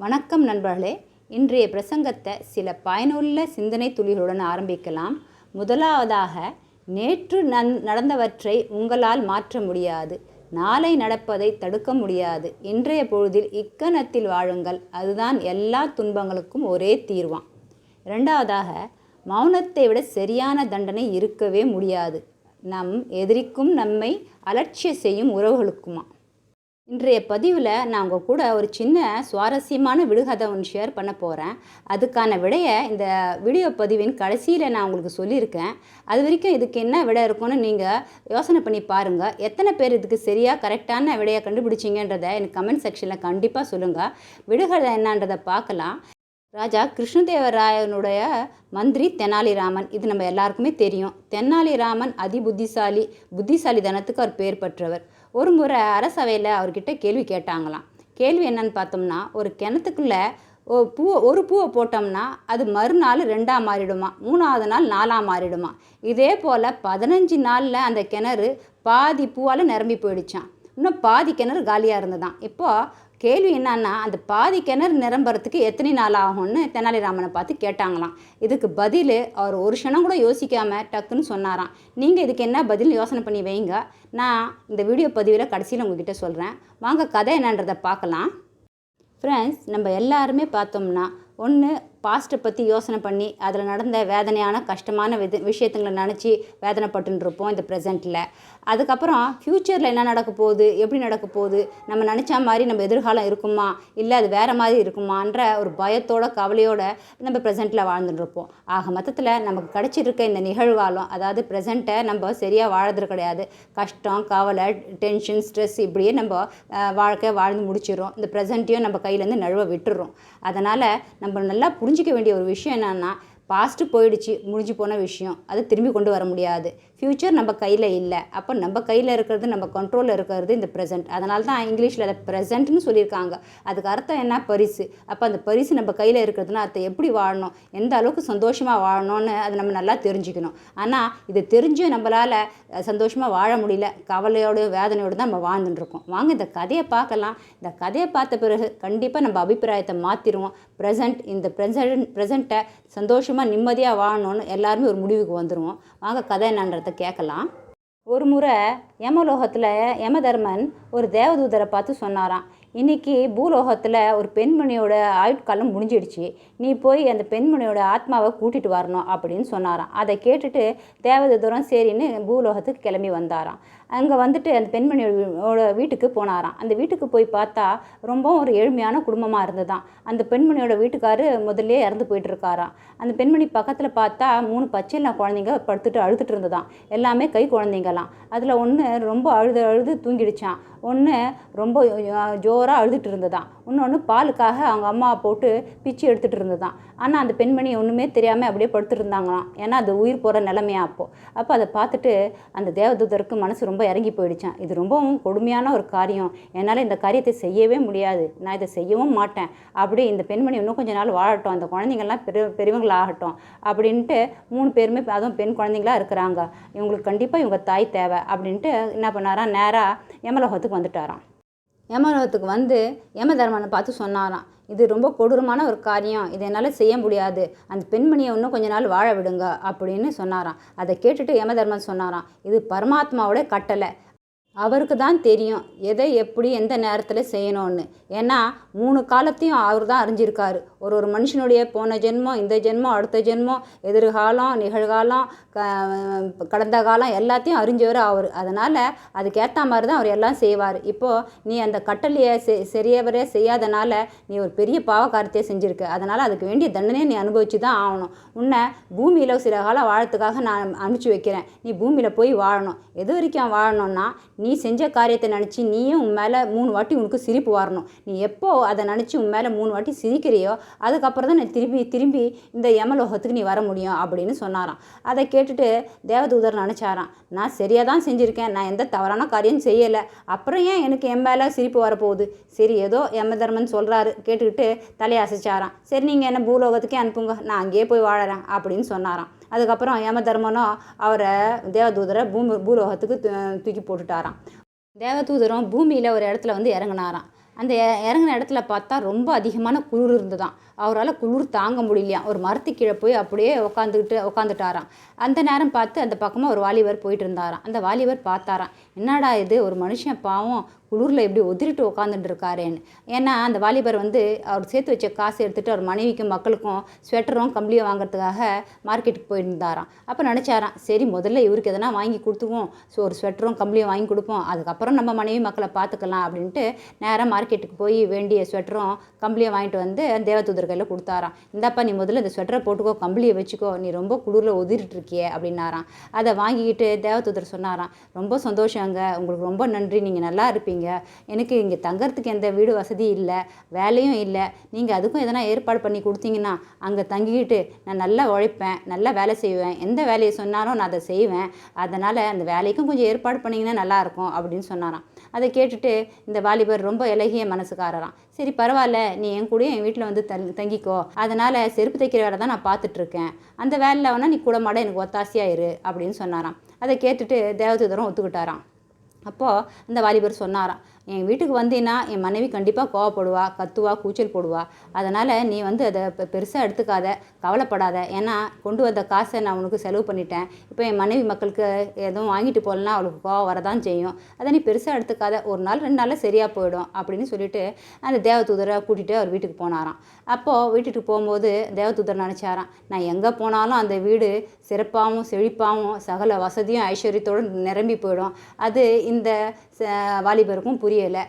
வணக்கம் நண்பர்களே. இன்றைய பிரசங்கத்தை சில பயனுள்ள சிந்தனை துளிகளுடன் ஆரம்பிக்கலாம். முதலாவதாக நேற்று நன் நடந்தவற்றை உங்களால் மாற்ற முடியாது. நாளை நடப்பதை தடுக்க முடியாது. இன்றைய பொழுதில் இக்கணத்தில் வாழுங்கள். அதுதான் எல்லா துன்பங்களுக்கும் ஒரே தீர்வாம். இரண்டாவதாக மௌனத்தை விட சரியான தண்டனை இருக்கவே முடியாது. நம் எதிரிக்கும் நம்மை அலட்சிய செய்யும் உறவுகளுக்குமா இன்றைய பதிவில் நான் உங்கள் கூட ஒரு சின்ன சுவாரஸ்யமான விடுகதை ஒன்று ஷேர் பண்ண போகிறேன் அதுக்கான விடையை இந்த வீடியோ பதிவின் கடைசியில் நான் உங்களுக்கு சொல்லியிருக்கேன். அது வரைக்கும் இதுக்கு என்ன விடை இருக்கும்னு நீங்கள் யோசனை பண்ணி பாருங்கள் எத்தனை பேர் இதுக்கு சரியாக கரெக்டான விடையை கண்டுபிடிச்சிங்கன்றதை எனக்கு கமெண்ட் செக்ஷனில் கண்டிப்பாக சொல்லுங்கள் விடுகதை என்னன்றதை பார்க்கலாம். ராஜா கிருஷ்ணதேவராயனுடைய மந்திரி தெனாலிராமன். இது நம்ம எல்லாருக்குமே தெரியும். தெனாலிராமன் அதி புத்திசாலி புத்திசாலி தனத்துக்கு அவர் பேர் பெற்றவர். ஒரு முறை அரசவையில் அவர்கிட்ட கேள்வி கேட்டாங்களாம். கேள்வி என்னன்னு பார்த்தோம்னா ஒரு கிணத்துக்குள்ளே ஓ பூவை ஒரு பூவை போட்டோம்னா அது மறுநாள் ரெண்டாக மாறிடுமா? மூணாவது நாள் நாலாக மாறிடுமா? இதே போல் பதினஞ்சு நாளில் அந்த கிணறு பாதி பூவால் நிரம்பி போயிடுச்சான் இன்னும் பாதி கிணறு காலியாக இருந்ததான் இப்போது கேள்வி என்னன்னா அந்த பாதி கிணறு நிரம்புறதுக்கு எத்தனை நாள் ஆகும்னு தெனாலிராமனை பார்த்து கேட்டாங்களாம். இதுக்கு பதில் அவர் ஒரு க்ஷணம் கூட யோசிக்காமல் டக்குன்னு சொன்னாராம். நீங்கள் இதுக்கு என்ன பதில் யோசனை பண்ணி வைங்க. நான் இந்த வீடியோ பதிவில் கடைசியில் உங்ககிட்ட சொல்கிறேன் வாங்க கதை என்னன்றதை பார்க்கலாம். ஃப்ரெண்ட்ஸ் நம்ம எல்லாருமே பார்த்தோம்னா ஒன்று பாஸ்ட்டை பற்றி யோசனை பண்ணி அதில் நடந்த வேதனையான கஷ்டமான வித விஷயத்துங்களை நினச்சி வேதனைப்பட்டுருப்போம் இந்த ப்ரெசென்ட்டில் அதுக்கப்புறம் ஃப்யூச்சரில் என்ன நடக்க போகுது எப்படி நடக்க போகுது நம்ம நினச்சா மாதிரி நம்ம எதிர்காலம் இருக்குமா இல்லை அது வேறு மாதிரி இருக்குமான்ற ஒரு பயத்தோட கவலையோட நம்ம ப்ரெசெண்ட்டில் வாழ்ந்துட்டுருப்போம் ஆக மொத்தத்தில் நமக்கு கிடச்சிருக்க இந்த நிகழ்காலம் அதாவது ப்ரெசென்ட்டை நம்ம சரியாக வாழறது கிடையாது. கஷ்டம் கவலை டென்ஷன் ஸ்ட்ரெஸ் இப்படியே நம்ம வாழ்க்கையை வாழ்க்கை வாழ்ந்து முடிச்சிடும் இந்த ப்ரெசென்ட்டையும் நம்ம கையிலேருந்து நழுவ விட்டுறோம். அதனால் நம்ம நல்லா புரிஞ்சிக்க வேண்டிய ஒரு விஷயம் என்னென்னா பாஸ்ட்டு போயிடுச்சு முடிஞ்சு போன விஷயம். அதை திரும்பி கொண்டு வர முடியாது. ஃப்யூச்சர் நம்ம கையில் இல்லை. அப்போ நம்ம கையில் இருக்கிறது நம்ம கண்ட்ரோலில் இருக்கிறது இந்த ப்ரெசென்ட் அதனால தான் இங்கிலீஷில் அதை ப்ரெசென்ட்னு சொல்லியிருக்காங்க. அதுக்கு அர்த்தம் என்ன? பரிசு. அப்போ அந்த பரிசு நம்ம கையில் இருக்கிறதுனா அதை எப்படி வாழணும்? எந்த அளவுக்கு சந்தோஷமாக வாழணும்னு அதை நம்ம நல்லா தெரிஞ்சுக்கணும். ஆனால் இதை தெரிஞ்சும் நம்மளால் சந்தோஷமாக வாழ முடியல. கவலையோட வேதனையோடு தான் நம்ம வாழ்ந்துட்டுருக்கோம் வாங்க இந்த கதையை பார்க்கலாம். இந்த கதையை பார்த்த பிறகு கண்டிப்பாக நம்ம அபிப்பிராயத்தை மாற்றிடுவோம் ப்ரெசென்ட் இந்த ப்ரெசென்ட் ப்ரெசென்ட்டை சந்தோஷமாக நிம்மதியாக வாழணும்னு எல்லாருமே ஒரு முடிவுக்கு வந்துடுவோம் வாங்க கதை என்னன்றது கேட்கலாம். ஒரு முறை யமலோகத்தில் யமதர்மன் ஒரு தேவதூதரை பார்த்து சொன்னாராம். இன்னைக்கு பூலோகத்தில் ஒரு பெண்மணியோட ஆயுட்காலம் முடிஞ்சிடுச்சு. நீ போய் அந்த பெண்மணியோட ஆத்மாவை கூட்டிகிட்டு வரணும் அப்படின்னு சொன்னாராம். அதை கேட்டுட்டு தேவதூதரம் சரின்னு பூலோகத்துக்கு கிளம்பி வந்தாராம். அங்கே வந்துட்டு அந்த பெண்மணியோட வீட்டுக்கு போனாராம். அந்த வீட்டுக்கு போய் பார்த்தா ரொம்பவும் ஒரு ஏழ்மையான குடும்பமாக இருந்ததாம். அந்த பெண்மணியோட வீட்டுக்காரு முதல்ல இறந்து போயிட்டு இருக்காராம் அந்த பெண்மணி பக்கத்தில் பார்த்தா மூணு பச்சைலாம் குழந்தைங்க படுத்துட்டு அழுதுட்டு இருந்ததாம். எல்லாமே கை குழந்தைங்களாம். அதில் ஒன்று ரொம்ப அழுது அழுது தூங்கிடுச்சான் ஒன்று ரொம்ப ஜோராக அழுதுட்டு இருந்ததான் இன்னொன்று பாலுக்காக அவங்க அம்மா போட்டு பிச்சு எடுத்துகிட்டு இருந்ததான் ஆனால் அந்த பெண்மணி ஒன்றுமே தெரியாமல் அப்படியே படுத்துட்டு இருந்தாங்களாம். ஏன்னா அது உயிர் போகிற நிலமையா அப்போது அப்போ அதை பார்த்துட்டு அந்த தேவதூதருக்கு மனசு ரொம்ப ரொம்ப இறங்கி போயிடுச்சான். இது ரொம்பவும் கொடுமையான ஒரு காரியம். என்னால் இந்த காரியத்தை செய்யவே முடியாது. நான் இதை செய்யவும் மாட்டேன். அப்படி இந்த பெண்மணி இன்னும் கொஞ்ச நாள் வாழட்டும். அந்த குழந்தைங்கள்லாம் பெரு பெரியவங்களாகட்டும். அப்படின்ட்டு மூணு பேருமே அதுவும் பெண் குழந்தைங்களா இருக்கிறாங்க. இவங்களுக்கு கண்டிப்பாக இவங்க தாய் தேவை. அப்படின்ட்டு என்ன பண்ணாராம்? நேராக யமலோகத்துக்கு வந்துட்டாராம். யமலோகத்துக்கு வந்து யமதர்மனை பார்த்து சொன்னாராம். இது ரொம்ப கொடூரமான ஒரு காரியம். இதை என்னால் செய்ய முடியாது. அந்த பெண்மணியை இன்னும் கொஞ்ச நாள் வாழ விடுங்க அப்படின்னு சொன்னாராம். அதை கேட்டுட்டு யமதர்மன் சொன்னாராம். இது பரமாத்மாவோட கட்டளை. அவருக்கு தான் தெரியும் எதை எப்படி எந்த நேரத்தில் செய்யணும்னு. ஏன்னா மூணு காலத்தையும் அவர் தான் அறிஞ்சிருக்காரு. ஒரு ஒரு மனுஷனுடைய போன ஜென்மம் இந்த ஜென்மம் அடுத்த ஜென்மம் எதிர்காலம் நிகழ்காலம் க கடந்த காலம் எல்லாத்தையும் அறிஞ்சவர் அவர். அதனால் அதுக்கேற்ற மாதிரி தான் அவர் எல்லாம் செய்வார். இப்போது நீ அந்த கட்டளையை செ சரியவரே செய்யாதனால நீ ஒரு பெரிய பாவகாரத்தையே செஞ்சுருக்க. அதனால் அதுக்கு வேண்டிய தண்டனையை நீ அனுபவிச்சு தான் ஆகணும். உன்னை பூமியில் சில காலம் வாழறதுக்காக நான் அனுப்பிச்சி வைக்கிறேன். நீ பூமியில் போய் வாழணும். எது வரைக்கும் வாழணும்னா நீ நீ செஞ்ச காரியத்தை நினச்சி நீயும் உன் மேலே மூணு வாட்டி உனக்கு சிரிப்பு வரணும். நீ எப்போ அதை நினச்சி உன் மேலே மூணு வாட்டி சிரிக்கிறியோ அதுக்கப்புறம் தான் நீ திரும்பி திரும்பி இந்த யமலோகத்துக்கு நீ வர முடியும் அப்படின்னு சொன்னாராம். அதை கேட்டுட்டு தேவதூதர் நினச்சாராம் நான் சரியாக தான் செஞ்சுருக்கேன். நான் எந்த தவறான காரியம் செய்யலை. அப்புறம் ஏன் எனக்கு என் மேலே சிரிப்பு வரப்போகுது? சரி ஏதோ யமதர்மன் சொல்கிறாரு கேட்டுக்கிட்டு தலையை அசைச்சாராம். சரி நீங்கள் என்ன பூலோகத்துக்கே அனுப்புங்க. நான் அங்கேயே போய் வாழறேன். அப்படின்னு சொன்னாராம். அதுக்கப்புறம் யமதர்மனும் அவரை தேவதூதரை பூமி பூலோகத்துக்கு தூக்கி போட்டுட்டாராம். தேவதூதரும் பூமியில் ஒரு இடத்துல வந்து இறங்குனாராம். அந்த இறங்கின இறங்குன இடத்துல பார்த்தா ரொம்ப அதிகமான குளிர் இருந்ததான் அவரால் குளிர் தாங்க முடியலையாம். ஒரு மரத்து கீழே போய் அப்படியே உட்காந்துக்கிட்டு உட்காந்துட்டாராம் அந்த நேரம் பார்த்து அந்த பக்கமாக ஒரு வாலிபர் போயிட்டு இருந்தாராம். அந்த வாலிபர் பார்த்தாராம் என்னடா இது? ஒரு மனுஷன் பாவம். குளிரில் எப்படி உதிரிட்டு உட்காந்துட்டு இருக்காருன்னு. ஏன்னா அந்த வாலிபர் வந்து அவர் சேர்த்து வச்ச காசு எடுத்துகிட்டு அவர் மனைவிக்கும் மக்களுக்கும் ஸ்வெட்டரும் கம்பளியும் வாங்குறதுக்காக மார்க்கெட்டுக்கு போயிருந்தாராம். அப்போ நினச்சாராம் சரி முதல்ல இவருக்கு எதனா வாங்கி கொடுத்துவோம் ஸோ ஒரு ஸ்வெட்டரும் கம்பளியும் வாங்கி கொடுப்போம். அதுக்கப்புறம் நம்ம மனைவி மக்களை பார்த்துக்கலாம் அப்படின்ட்டு நேராக மார்க்கெட்டுக்கு போய் வேண்டிய ஸ்வெட்டரும் கம்பளியும் வாங்கிட்டு வந்து தேவதூதர் கையில் கொடுத்தாராம். இந்தாப்பா நீ முதல்ல இந்த ஸ்வெட்டரை போட்டுக்கோ கம்பளியை வச்சுக்கோ. நீ ரொம்ப குளிரில் உதிரிட்டு இருக்கியே அப்படின்னாராம். அதை வாங்கிக்கிட்டு தேவதூதர் சொன்னாராம் ரொம்ப சந்தோஷங்க. உங்களுக்கு ரொம்ப நன்றி. நீங்கள் நல்லா இருப்பீங்க. எனக்கு இங்கே தங்கறதுக்கு எந்த வீடு வசதி இல்லை வேலையும் இல்லை. நீங்கள் அதுக்கும் எதனா ஏற்பாடு பண்ணி கொடுத்தீங்கன்னா அங்கே தங்கிக்கிட்டு நான் நல்லா உழைப்பேன் நல்லா வேலை செய்வேன். எந்த வேலையை சொன்னாலும் நான் அதை செய்வேன். அதனால் அந்த வேலைக்கும் கொஞ்சம் ஏற்பாடு பண்ணிங்கன்னா நல்லாயிருக்கும் அப்படின்னு சொன்னாராம். அதை கேட்டுட்டு இந்த வாலிபர் ரொம்ப இலகிய மனசுக்காரராம். சரி பரவாயில்ல. நீ என் கூடயும் என் வீட்டில் வந்து தங் தங்கிக்கோ. அதனால் செருப்பு தைக்கிற வேலை தான் நான் பார்த்துட்ருக்கேன். அந்த வேலையில் வேணால் நீ கூட மாட எனக்கு ஒத்தாசையாக இரு அப்படின்னு சொன்னாராம். அதை கேட்டுட்டு தேவதூதரம் ஒத்துக்கிட்டாராம். அப்போது அந்த வாலிபர் சொன்னாராம் என் வீட்டுக்கு வந்தீன்னா என் மனைவி கண்டிப்பாக கோவப்படுவா கத்துவா கூச்சல் போடுவா. அதனால் நீ வந்து அதை பெருசாக எடுத்துக்காத கவலைப்படாத. ஏன்னா கொண்டு வந்த காசை நான் உனக்கு செலவு பண்ணிட்டேன். இப்போ என் மனைவி மக்களுக்கு எதுவும் வாங்கிட்டு போகலன்னா அவளுக்கு கோவம் வரதான் செய்யும். அதை நீ பெருசாக எடுத்துக்காத. ஒரு நாள் ரெண்டு நாளில் சரியாக போயிடும் அப்படின்னு சொல்லிட்டு அந்த தேவதூதரை கூட்டிகிட்டு அவர் வீட்டுக்கு போனாராம். அப்போது வீட்டுக்கு போகும்போது தேவதூதர் நினச்சாராம் நான் எங்கே போனாலும் அந்த வீடு சிறப்பாகவும் செழிப்பாகவும் சகல வசதியும் ஐஸ்வர்யத்தோடு நிரம்பி போயிடும். அது இந்த இந்த வாலிபருக்கும் புரியலை.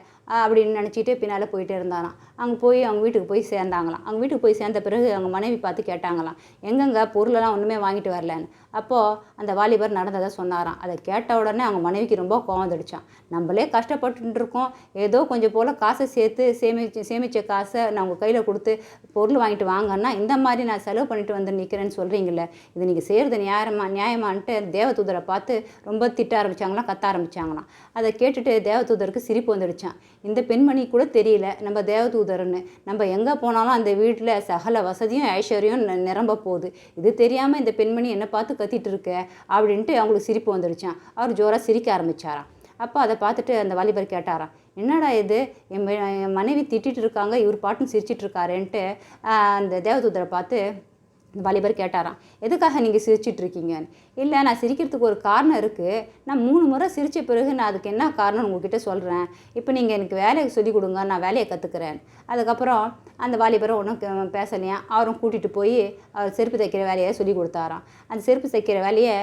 அப்படின்னு நினச்சிட்டு பின்னால் போயிட்டே இருந்தாராம். அங்கே போய் அவங்க வீட்டுக்கு போய் சேர்ந்தாங்களாம். அவங்க வீட்டுக்கு போய் சேர்ந்த பிறகு அவங்க மனைவி பார்த்து கேட்டாங்களாம் எங்கெங்க? பொருளெல்லாம் ஒன்றுமே வாங்கிட்டு வரலன்னு. அப்போது அந்த வாலிபர் நடந்ததை சொன்னாராம். அதை கேட்ட உடனே அவங்க மனைவிக்கு ரொம்ப கோவம் வந்துடுச்சான் நம்மளே கஷ்டப்பட்டுட்டு இருக்கோம். ஏதோ கொஞ்சம் போல் காசை சேர்த்து சேமிச்சு சேமித்த காசை நான் உங்கள் கையில் கொடுத்து பொருள் வாங்கிட்டு வாங்கன்னா இந்த மாதிரி நான் செலவு பண்ணிட்டு வந்து நிற்கிறேன்னு சொல்கிறீங்களே இது நீங்கள் செய்கிறது நியாயமா நியாயமான்ட்டு தேவதூதரை பார்த்து ரொம்ப திட்ட ஆரம்பிச்சாங்களாம் கத்த ஆரம்பிச்சாங்களாம். அதை கேட்டுட்டு தேவதூதருக்கு சிரிப்பு வந்துடுச்சான் இந்த பெண்மணி கூட தெரியல நம்ம தேவதூதர்னு. நம்ம எங்கே போனாலும் அந்த வீட்டில் சகல வசதியும் ஐஸ்வர்யம் நிரம்ப போகுது. இது தெரியாமல் இந்த பெண்மணி என்னை பார்த்து கத்திட்டு இருக்க? அப்படின்ட்டு அவங்களுக்கு சிரிப்பு வந்துடுச்சான் அவர் ஜோராக சிரிக்க ஆரம்பிச்சாராம். அப்போ அதை பார்த்துட்டு அந்த வாலிபர் கேட்டாராம் என்னடா இது? என் என் மனைவி திட்டிகிட்டு இருக்காங்க இவர் பாட்டும் சிரிச்சிட்டு இருக்காருன்ட்டு. அந்த தேவதூதரை பார்த்து இந்த வாலிபர் கேட்டாராம் எதுக்காக நீங்கள் சிரிச்சிட்டு இருக்கீங்கன்னு இல்லை நான் சிரிக்கிறதுக்கு ஒரு காரணம் இருக்குது நான் மூணு முறை சிரித்த பிறகு நான் அதுக்கு என்ன காரணம்னு உங்ககிட்ட சொல்கிறேன் இப்போ நீங்கள் எனக்கு வேலையை சொல்லிக் கொடுங்க நான் வேலையை கற்றுக்கிறேன் அதுக்கப்புறம் அந்த வாலிபரை ஒன்றும் பேசலையா? அவரும் கூட்டிகிட்டு போய் அவர் செருப்பு தைக்கிற வேலையை சொல்லி கொடுத்தாராம். அந்த செருப்பு தைக்கிற வேலையை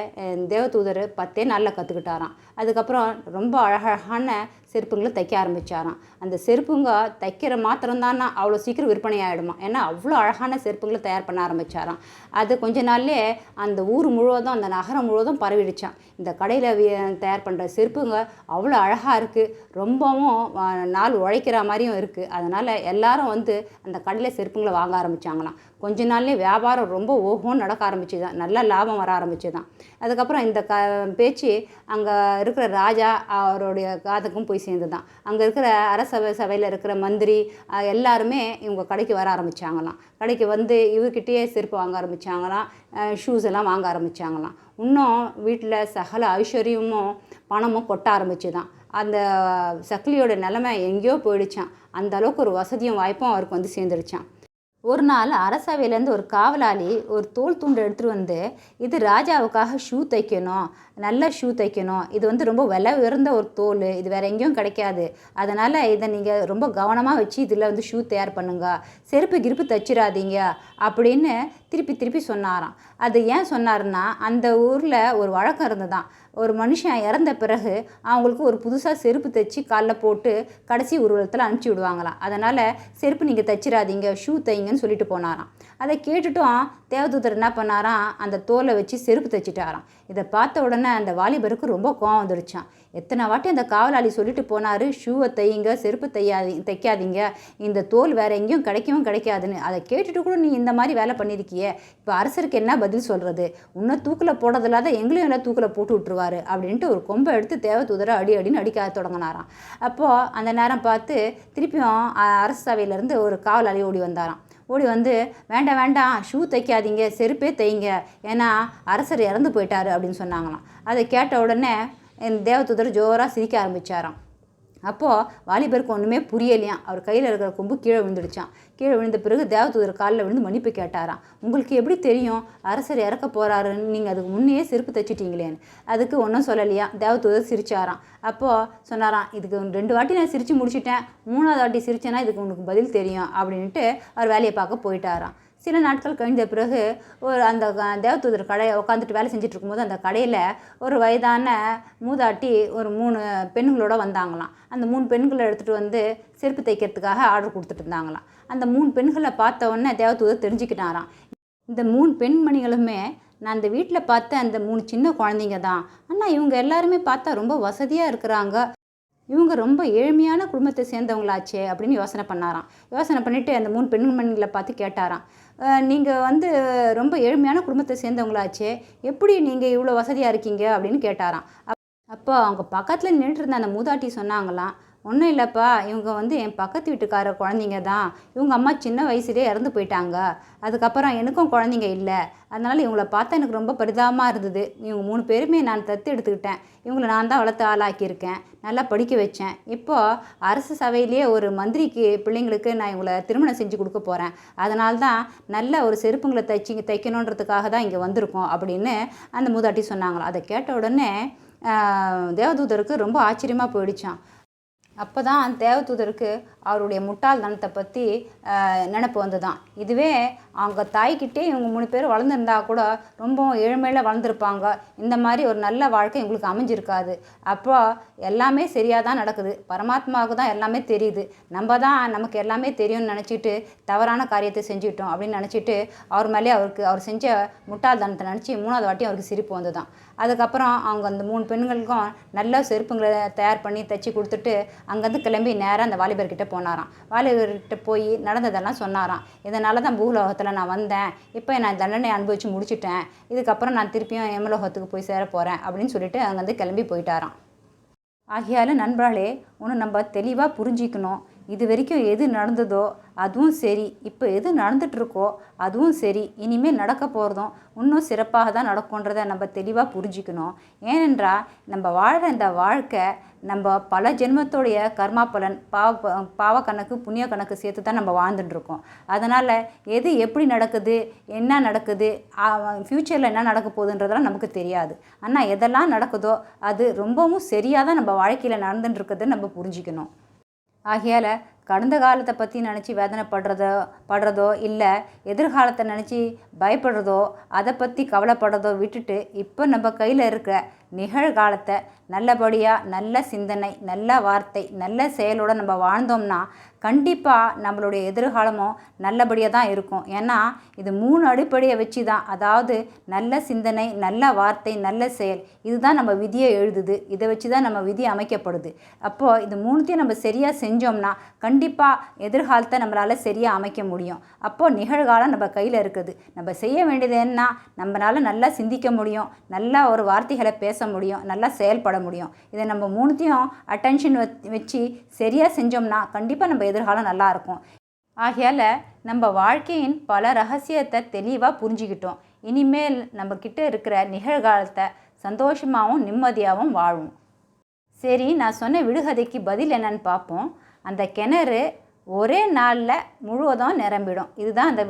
தேவதூதர் பத்தே நாளில் கற்றுக்கிட்டாராம் அதுக்கப்புறம் ரொம்ப அழகழகான செருப்புங்களை தைக்க ஆரம்பிச்சாராம். அந்த செருப்புங்க தைக்கிற மாத்திரம்தான்? அவ்வளோ சீக்கிரம் விற்பனை ஆகிடுமா ஏன்னா அவ்வளோ அழகான செருப்புங்களை தயார் பண்ண ஆரம்பிச்சாராம். அது கொஞ்ச நாள்லேயே அந்த ஊர் முழுவதும் அந்த நகரம் முழுவதும் பரவிடுச்சான் இந்த கடையில் தயார் பண்ணுற செருப்புங்க அவ்வளோ அழகாக இருக்குது ரொம்பவும் நாள் உழைக்கிற மாதிரியும் இருக்குது அதனால் எல்லாரும் வந்து அந்த கடையில் செருப்புங்களை வாங்க ஆரம்பித்தாங்களாம் கொஞ்ச நாள்லேயே வியாபாரம் ரொம்ப ஓஹோன்னு நடக்க ஆரம்பிச்சுதான். நல்ல லாபம் வர ஆரம்பிச்சுதான். அதுக்கப்புறம் இந்த க பேச்சு அங்கே இருக்கிற ராஜா அவருடைய காதுக்கும் போய் சேர்ந்து தான் அங்கே இருக்கிற அரசவை சபையில் இருக்கிற மந்திரி எல்லாருமே இவங்க கடைக்கு வர ஆரம்பிச்சாங்களாம். கடைக்கு வந்து இவர்கிட்டயே செருப்பு வாங்க ஆரம்பித்தாங்களாம் ஷூஸ் எல்லாம் வாங்க ஆரம்பித்தாங்களாம் இன்னும் வீட்டில் சகல ஐஸ்வர்யமும் பணமும் கொட்ட ஆரம்பிச்சுதான். அந்த சக்லியோட நிலமை எங்கேயோ போயிடுச்சான் அந்த அளவுக்கு ஒரு வசதியும் வாய்ப்பும் அவருக்கு வந்து சேர்ந்துடுச்சான் ஒரு நாள் அரசவையிலேருந்து ஒரு காவலாளி ஒரு தோல் துண்டு எடுத்துகிட்டு வந்து இது ராஜாவுக்காக ஷூ தைக்கணும் நல்ல ஷூ தைக்கணும். இது வந்து ரொம்ப விலை உயர்ந்த ஒரு தோல் இது வேறு எங்கேயும் கிடைக்காது. அதனால் இதை நீங்கள் ரொம்ப கவனமாக வச்சு இதில் வந்து ஷூ தயார் பண்ணுங்க. செருப்பு கிருப்பு தச்சிடாதீங்க அப்படின்னு திருப்பி திருப்பி சொன்னாராம். அது ஏன் சொன்னார்னா அந்த ஊரில் ஒரு வழக்கம் இருந்ததான் ஒரு மனுஷன் இறந்த பிறகு அவங்களுக்கு ஒரு புதுசாக செருப்பு தைச்சி காலில் போட்டு கடைசி ஊர்வலத்தில் அனுப்பிச்சி விடுவாங்களாம். அதனால் செருப்பு நீங்கள் தைச்சிடாதீங்க ஷூ தைங்கன்னு சொல்லிட்டு போனாராம். அதை கேட்டுட்டும் தேவதூதர் என்ன பண்ணாராம்? அந்த தோலை வச்சு செருப்பு தைச்சிட்டாராம். இதை பார்த்த உடனே அந்த வாலிபருக்கு ரொம்ப கோவம் வந்துடுச்சான் எத்தனை வாட்டி அந்த காவலாளி சொல்லிட்டு போனார் ஷூவை தையுங்க செருப்பு தையாதி தைக்காதீங்க. இந்த தோல் வேற எங்கேயும் கிடைக்கவும் கிடைக்காதுன்னு. அதை கேட்டுட்டு கூட நீ இந்த மாதிரி வேலை பண்ணியிருக்கியே இப்போ அரசருக்கு என்ன பதில் சொல்கிறது உன்னை தூக்கில் போடுறது இல்லாத எங்களையும் எல்லாம் தூக்கில் போட்டு விட்டுருவாரு. அப்படின்ட்டு ஒரு கொம்பை எடுத்து தேவதூதரை அடி அடின்னு அடிக்க தொடங்கினாராம். அப்போது அந்த நேரம் பார்த்து திருப்பியும் அரசு சபையிலேருந்து ஒரு காவலாளி ஓடி வந்தாராம். ஓடி வந்து வேண்டாம் வேண்டாம் ஷூ தைக்காதீங்க செருப்பே தைங்க. ஏன்னா அரசர் இறந்து போயிட்டாரு அப்படின்னு சொன்னாங்களாம். அதை கேட்ட உடனே என் தேவதூதர் ஜோராக சிரிக்க ஆரம்பிச்சாராம். அப்போது வாலிபருக்கு ஒன்றுமே புரியலையாம் அவர் கையில் இருக்கிற கொம்பு கீழே விழுந்துடுச்சான் கீழே விழுந்த பிறகு தேவதூதர் காலில் விழுந்து மன்னிப்பு கேட்டாராம். உங்களுக்கு எப்படி தெரியும்? அரசர் இறக்க போகிறாருன்னு நீங்கள் அதுக்கு முன்னையே செருப்பு தைச்சிட்டிங்களேன்னு. அதுக்கு ஒன்றும் சொல்லலையா? தேவதூதர் சிரிச்சாராம். அப்போது சொன்னாராம் இதுக்கு ரெண்டு வாட்டி நான் சிரித்து முடிச்சிட்டேன். மூணாவது வாட்டி சிரிச்சேன்னா இதுக்கு உனக்கு பதில் தெரியும் அப்படின்ட்டு அவர் வேலையை பார்க்க போயிட்டாராம். சில நாட்கள் கழிந்த பிறகு ஒரு அந்த தேவதூதர் கடையை உட்காந்துட்டு வேலை செஞ்சுட்டு இருக்கும்போது அந்த கடையில் ஒரு வயதான மூதாட்டி ஒரு மூணு பெண்களோட வந்தாங்களாம். அந்த மூணு பெண்களை எடுத்துகிட்டு வந்து செருப்பு தைக்கிறதுக்காக ஆர்டர் கொடுத்துட்டு இருந்தாங்களாம். அந்த மூணு பெண்களை பார்த்த உடனே தேவதூதர் தெரிஞ்சுக்கிட்டாராம். இந்த மூணு பெண்மணிகளுமே நான் அந்த வீட்டில் பார்த்த அந்த மூணு சின்ன குழந்தைங்க தான். ஆனால் இவங்க எல்லாருமே பார்த்தா ரொம்ப வசதியாக இருக்கிறாங்க. இவங்க ரொம்ப ஏழ்மையான குடும்பத்தை சேர்ந்தவங்களாச்சே அப்படின்னு யோசனை பண்ணாராம். யோசனை பண்ணிவிட்டு அந்த மூணு பெண்மணிகளை பார்த்து கேட்டாராம். நீங்கள் வந்து ரொம்ப ஏழ்மையான குடும்பத்தை சேர்ந்தவங்களாச்சே எப்படி நீங்கள் இவ்வளோ வசதியாக இருக்கீங்க அப்படின்னு கேட்டாராம். அப்போ அவங்க பக்கத்தில் நின்றுட்டு இருந்த அந்த மூதாட்டி சொன்னாங்களாம் ஒன்றும் இல்லைப்பா. இவங்க வந்து என் பக்கத்து வீட்டுக்கார குழந்தைங்க தான். இவங்க அம்மா சின்ன வயசுலேயே இறந்து போயிட்டாங்க. அதுக்கப்புறம் எனக்கும் குழந்தைங்க இல்லை. அதனால் இவங்கள பார்த்தா எனக்கு ரொம்ப பரிதாபமாக இருந்தது. இவங்க மூணு பேருமே நான் தத்து எடுத்துக்கிட்டேன். இவங்களை நான் தான் வளர்த்து ஆளாக்கியிருக்கேன். நல்லா படிக்க வச்சேன். இப்போது அரசு சபையிலேயே ஒரு மந்திரிக்கு பிள்ளைங்களுக்கு நான் இவங்களை திருமணம் செஞ்சு கொடுக்க போகிறேன் அதனால தான் நல்ல ஒரு செருப்புங்களை தைச்சி தைக்கணுன்றதுக்காக தான் இங்கே வந்திருக்கோம் அப்படின்னு அந்த மூதாட்டி சொன்னாங்களாம். அதை கேட்ட உடனே தேவதூதருக்கு ரொம்ப ஆச்சரியமாக போயிடுச்சான் அப்போ தான் தேவதூதருக்கு அவருடைய முட்டாள்தனத்தை பற்றி நினப்பு வந்துதான். இதுவே அவங்க தாய்கிட்டே இவங்க மூணு பேர் வளர்ந்துருந்தா கூட ரொம்ப ஏழ்மையில் வளர்ந்துருப்பாங்க. இந்த மாதிரி ஒரு நல்ல வாழ்க்கை இவங்களுக்கு அமைஞ்சிருக்காது. அப்போ எல்லாமே சரியாக தான் நடக்குது. பரமாத்மாவுக்கு தான் எல்லாமே தெரியுது. நம்ம தான் நமக்கு எல்லாமே தெரியும்னு நினச்சிட்டு தவறான காரியத்தை செஞ்சுட்டோம் அப்படின்னு நினச்சிட்டு அவர் மேலே அவருக்கு அவர் செஞ்ச முட்டாள்தனத்தை நினச்சி மூணாவது வாட்டி அவருக்கு சிரிப்பு வந்துதான். அதுக்கப்புறம் அவங்க அந்த மூணு பெண்களுக்கும் நல்ல செருப்புங்களை தயார் பண்ணி தைச்சி கொடுத்துட்டு அங்கேருந்து கிளம்பி நேராக அந்த வாலிபர்கிட்ட போனாராம். வாலிபர்கிட்ட போய் நடந்ததெல்லாம் சொன்னாராம். இதனால தான் பூலோகத்தில் நான் வந்தேன். இப்போ நான் தண்டனை அனுபவித்து முடிச்சிட்டேன். இதுக்கப்புறம் நான் திருப்பியும் எமலோகத்துக்கு போய் சேர போகிறேன் அப்படின்னு சொல்லிட்டு அங்கேருந்து கிளம்பி போயிட்டாராம். ஆகையால் நண்பர்களே ஒன்று நம்ம தெளிவாக புரிஞ்சிக்கணும். இது வரைக்கும் எது நடந்ததோ அதுவும் சரி. இப்போ எது நடந்துகிட்ருக்கோ அதுவும் சரி. இனிமேல் நடக்க போகிறதும் இன்னும் சிறப்பாக தான் நடக்கும்ன்றதை நம்ம தெளிவாக புரிஞ்சிக்கணும். ஏனென்றால் நம்ம வாழ்கிற இந்த வாழ்க்கை நம்ம பல ஜென்மத்தோடைய கர்மா பலன் பாவ பாவ கணக்கு புண்ணிய கணக்கு சேர்த்து தான் நம்ம வாழ்ந்துட்டுருக்கோம். அதனால் எது எப்படி நடக்குது என்ன நடக்குது ஃப்யூச்சரில் என்ன நடக்க போகுதுன்றதெல்லாம் நமக்கு தெரியாது. ஆனால் எதெல்லாம் நடக்குதோ அது ரொம்பவும் சரியாக தான் நம்ம வாழ்க்கையில் நடந்துட்டு நம்ம புரிஞ்சிக்கணும். ஆகையால் கடந்த காலத்தை பற்றி நினச்சி வேதனைப்படுறதோ படுறதோ இல்லை எதிர்காலத்தை நினச்சி பயப்படுறதோ அதை பற்றி கவலைப்படுறதோ விட்டுட்டு இப்போ நம்ம கையில் இருக்கிற நிகழ்காலத்தை நல்லபடியாக நல்ல சிந்தனை நல்ல வார்த்தை நல்ல செயலோடு நம்ம வாழ்ந்தோம்னா கண்டிப்பாக நம்மளுடைய எதிர்காலமும் நல்லபடியாக தான் இருக்கும். ஏன்னா இது மூணு அடிப்படையை வச்சு தான் அதாவது நல்ல சிந்தனை நல்ல வார்த்தை நல்ல செயல் இதுதான் நம்ம விதியை எழுதுது. இதை வச்சு தான் நம்ம விதி அமைக்கப்படுது. அப்போது இது மூணுத்தையும் நம்ம சரியாக செஞ்சோம்னா கண்டிப்பாக எதிர்காலத்தை நம்மளால் சரியாக அமைக்க முடியும். அப்போது நிகழ்காலம் நம்ம கையில் இருக்குது. நம்ம செய்ய வேண்டியது என்ன? நம்மளால் நல்லா சிந்திக்க முடியும். நல்லா ஒரு வார்த்தைகளை பேச முடியும். நல்லா செயல்பட முடியும். இதை நம்ம மூணுத்தையும் அட்டென்ஷன் வச்சு சரியாக செஞ்சோம்னா கண்டிப்பாக நம்ம எதிர்காலம் நல்லாயிருக்கும் ஆகையால் நம்ம வாழ்க்கையின் பல ரகசியத்தை தெளிவாக புரிஞ்சுக்கிட்டோம். இனிமேல் நம்ம இருக்கிற நிகழ்காலத்தை சந்தோஷமாகவும் நிம்மதியாகவும் வாழும். சரி நான் சொன்ன விடுகதைக்கு பதில் என்னன்னு பார்ப்போம். அந்த கிணறு ஒரே நாளில் முழுவதும் நிரம்பிடும். இதுதான் அந்த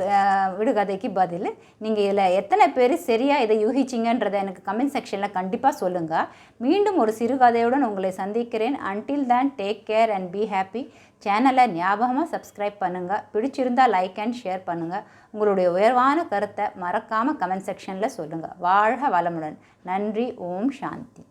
விடுகதைக்கு பதில். நீங்கள் இதில் எத்தனை பேர் சரியாக இதை யூகிச்சிங்கன்றதை எனக்கு கமெண்ட் செக்ஷனில் கண்டிப்பாக சொல்லுங்கள் மீண்டும் ஒரு சிறுகதையுடன் உங்களை சந்திக்கிறேன். Until then take care and be happy சேனலை ஞாபகமாக சப்ஸ்கிரைப் பண்ணுங்கள் பிடிச்சிருந்தால் லைக் அண்ட் ஷேர் பண்ணுங்கள் உங்களுடைய உயர்வான கருத்தை மறக்காமல் கமெண்ட் செக்ஷனில் சொல்லுங்கள் வாழ்க வளமுடன். நன்றி. ஓம் சாந்தி.